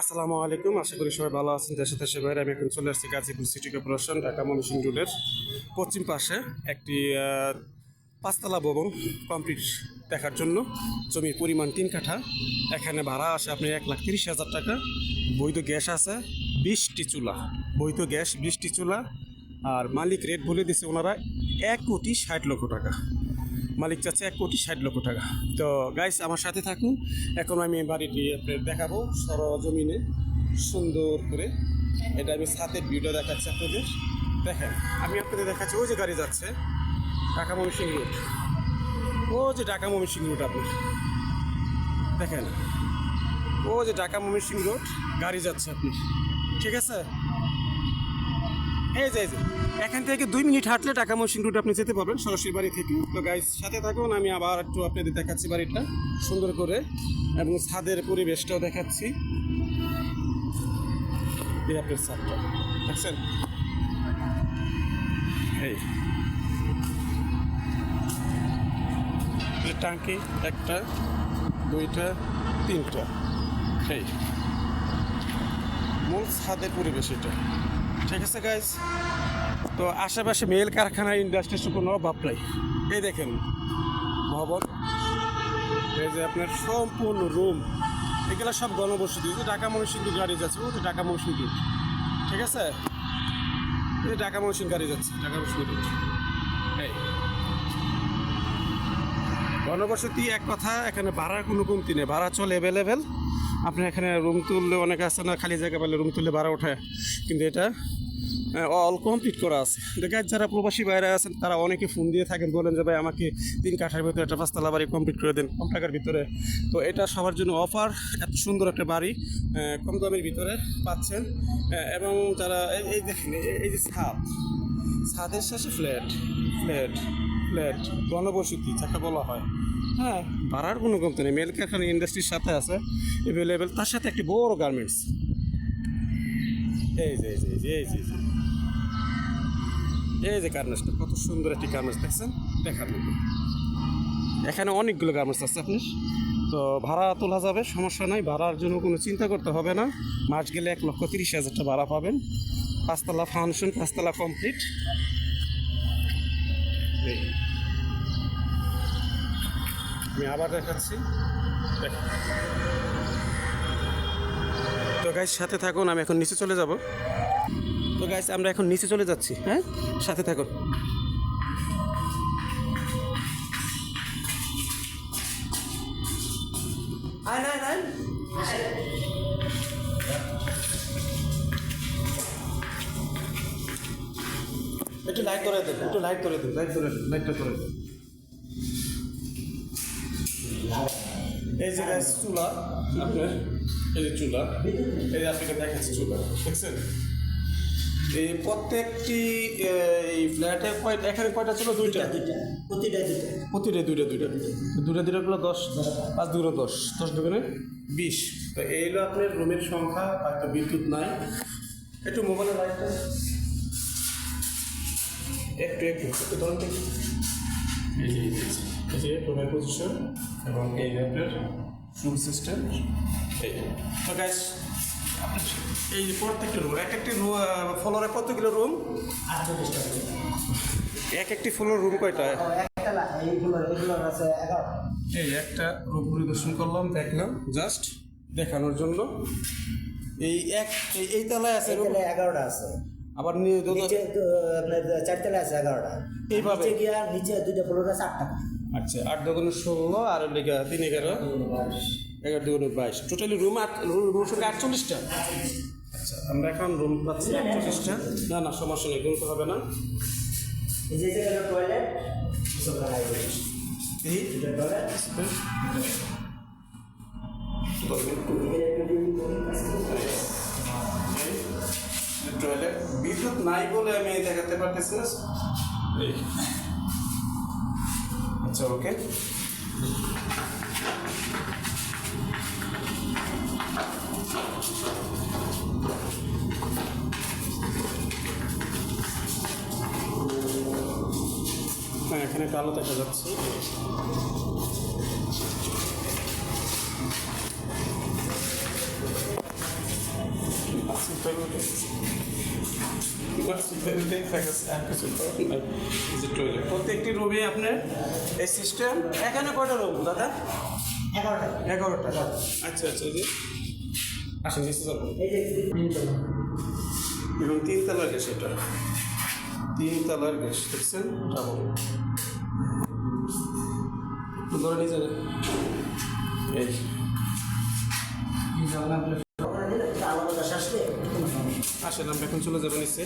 আসসালামু আলাইকুম। আশা করি সবাই ভালো আছেন। দেশে দেশে বাইরে আমি এখন চলে আসছি গাজীপুর সিটি কর্পোরেশন, ঢাকা ময়মনসিংহ রোডের পশ্চিম পাশে একটি পাঁচতলা ভবন কমপ্লিট দেখার জন্য। জমির পরিমাণ তিন কাঠা। এখানে ভাড়া আসে আপনি এক লাখ তিরিশ হাজার টাকা। বৈধ গ্যাস আছে বিশটি চুলা। বৈধ গ্যাস বিশটি চুলা। আর মালিক রেট বলে দিছে ওনারা এক কোটি ষাট লক্ষ টাকা। মালিক চাচ্ছে এক কোটি ষাট লক্ষ টাকা। তো গাইস আমার সাথে থাকুন। এখন আমি বাড়িটি আপনাদের দেখাবো সরজমিনে সুন্দর করে। এটা আমি ছাদের ভিউটা দেখাচ্ছি আপনাদের। দেখেন, আমি আপনাদের দেখাচ্ছি, ওই যে গাড়ি যাচ্ছে, ঢাকা ময়মনসিং রোড। ও যে ঢাকা ময়মনসিং রোড আপনি। দেখেন ও যে ঢাকা ময়মনসিং রোড, গাড়ি যাচ্ছে আপনি। ঠিক আছে? এই যে এখান থেকে দুই মিনিট হাঁটলে টাকা মসিং রুটে আপনি যেতে পারবেন, সরাসরি বাড়ি থেকে। তো গাইজ সাথে থাকুন, আমি আবার একটু আপনাদের দেখাচ্ছি বাড়িটা সুন্দর করে এবং ছাদের পরিবেশটাও দেখাচ্ছি। আপনার ছাদটা, দেখছেন? এই টাঙ্কি একটা, দুইটা, তিনটা। এই। মূল ছাদের পরিবেশ এটা। ঠিক আছে গাইজ তো আশেপাশে মেল কারখানা ইন্ডাস্ট্রির কোনো অভাব নাই। এই দেখেন, ভবন। এই যে আপনার সম্পূর্ণ রুম এগুলো সব গণবসতি। যে ঢাকা ময়মনসিংহ গাড়ি যাচ্ছে ও যে ঢাকা ময়মনসিংহ রুট ঠিক আছে? এই ঢাকা ময়মনসিংহ গাড়ি যাচ্ছে, ঢাকা ময়মনসিংহ রুট এই। গণবসতি এক কথা, এখানে ভাড়ার কোনো কমতি নেই। ভাড়া চলে অ্যাভেলেবেল আপনি এখানে রুম তুললে অনেক আছে না? খালি জায়গা পেলে রুম তুললে ভাড়া ওঠে কিন্তু এটা অল কমপ্লিট করা আছে। দেখেন যারা প্রবাসী বাইরে আছেন, তারা অনেকে ফোন দিয়ে থাকেন, বলেন যে, ভাই, আমাকে তিন কাঠার ভিতরে একটা পাঁচতলা বাড়ি কমপ্লিট করে দেন, কম টাকার ভিতরে। তো এটা সবার জন্য অফার এত সুন্দর একটা বাড়ি কম দামের ভিতরে পাচ্ছেন। এবং যারা, এই- দেখেন, এই যে ছাদ, ছাদের শেষে ফ্ল্যাট ফ্ল্যাট ফ্ল্যাট গণবসতি যাকে বলা হয়। হ্যাঁ ভাড়ার কোনো কমতি নেই। মেল কারখানা ইন্ডাস্ট্রির সাথে আছে অ্যাভেলেবেল তার সাথে একটি বড় গার্মেন্টস এই যে এই যে এই যে এই যে। গার্মেন্টসটা কত সুন্দর একটি গার্মেন্টস দেখছেন? দেখার মতো। এখানে অনেকগুলো গার্মেন্টস আছে আপনি। তো ভাড়া তোলা যাবে, সমস্যা নাই। ভাড়ার জন্য কোনো চিন্তা করতে হবে না। মাস গেলে এক লক্ষ তিরিশ হাজার টাকা ভাড়া পাবেন। পাঁচতলা ফাংশন পাঁচতলা কমপ্লিট আমি আবার দেখাচ্ছি। তো গাইজ সাথে থাকুন আমি এখন নিচে চলে যাব। তো গাইজ আমরা এখন নিচে চলে যাচ্ছি হ্যাঁ? সাথে থাকুন। Nein, nein, nein. একটু লাইট করে দেন একটু লাইট করে দেন লাইট করে দেন লাইটটা করে দেন এই যে গাইজ চুলা। আপনার এই যে চুলা এই যে আপনাকে দেখাচ্ছি চুলা দেখছেন? এই প্রত্যেকটি এই ফ্ল্যাটে কয়টা এখানে কয়টা ছিল? দুইটা। দুইটা প্রতিটা দুইটা। প্রতিটা দুইটা দুইটা। দুইটা দুইটা। গুলো দশ। পাঁচ দুগুলো দশ। দশ দুগুণে বিশ। তো এই হলো আপনার রুমের সংখ্যা হয়তো বিদ্যুৎ নাই। একটু মোবাইলের লাইটটা একটু একটু একটু ধরুন তো। এই যে এই যে, এই পজিশন এবং এই আপনার রুম সিস্টেম এই তো গাইস এই যে প্রত্যেকটা রুম এক একটি ফ্লোরে কতগুলো রুম এক একটি ফ্লোর রুম কয়টা? এই একটা রূপ পরিদর্শন করলাম দেখলাম জাস্ট দেখানোর জন্য। এই এক এই তলায় আছে। এগারোটা আছে। আবার নিচে আপনার চারতলা আছে এগারোটা এইভাবে? নিচে গিয়া নিচে দুইটা ফ্লোর আছে আটটা আচ্ছা আট দোকানে ষোলো আর লেখা তিন এগারো এগারো দুগুণে বাইশ টোটালি রুম আট রুম সঙ্গে আটচল্লিশটা আচ্ছা আমরা এখন রুম পাচ্ছি আটচল্লিশটা না না সমস্যা নেই গুনতে হবে না এই টয়লেট টয়লেট বিদ্যুৎ নাই বলে আমি দেখাতে পারতেছি না। আচ্ছা ওকে। হ্যাঁ এখানে আলো দেখা যাচ্ছে। প্রত্যেকটি রুমে আপনার এই সিস্টেম এখানে কয়টা রুম দাদা? এগারোটা। এগারোটা। আচ্ছা আচ্ছা জি আসেন নিচে যাব। এবং তিন তলার গ্যাস এটা। তিন তলার গ্যাস দেখছেন? ডাবল। ধরে নিয়ে যাবে এই। চলে যাব নিচে।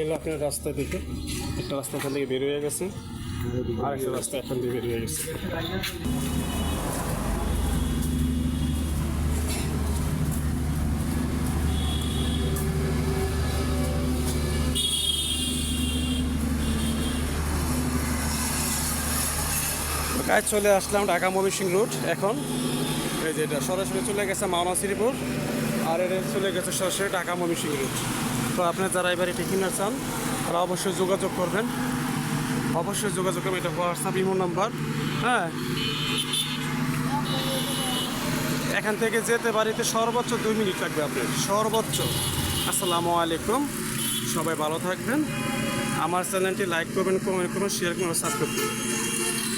হলো আপনার রাস্তা দিকে একটা রাস্তা এখান থেকে বের হয়ে গেছে। আর একটা রাস্তা এখান থেকে বের হয়ে গেছে। কাজ চলে আসলাম, ঢাকা ময়মনসিংহ রুট এখন এই যে এটা সরাসরি চলে গেছে মাওনা শ্রীপুর, আর এটা চলে গেছে সরাসরি ঢাকা ময়মনসিংহ রুট তো আপনার যারা এবারে কিনার চান, তারা অবশ্যই যোগাযোগ করবেন। অবশ্যই যোগাযোগ করবেন, এটা হোয়াটসঅ্যাপ ইমো নাম্বার হ্যাঁ। এখান থেকে যেতে বাড়িতে সর্বোচ্চ দুই মিনিট লাগবে আপনার। সর্বোচ্চ। আসসালামু আলাইকুম। সবাই ভালো থাকবেন। আমার চ্যানেলটি লাইক করবেন, কমেন্ট করবেন শেয়ার করবেন সাবস্ক্রাইব করবেন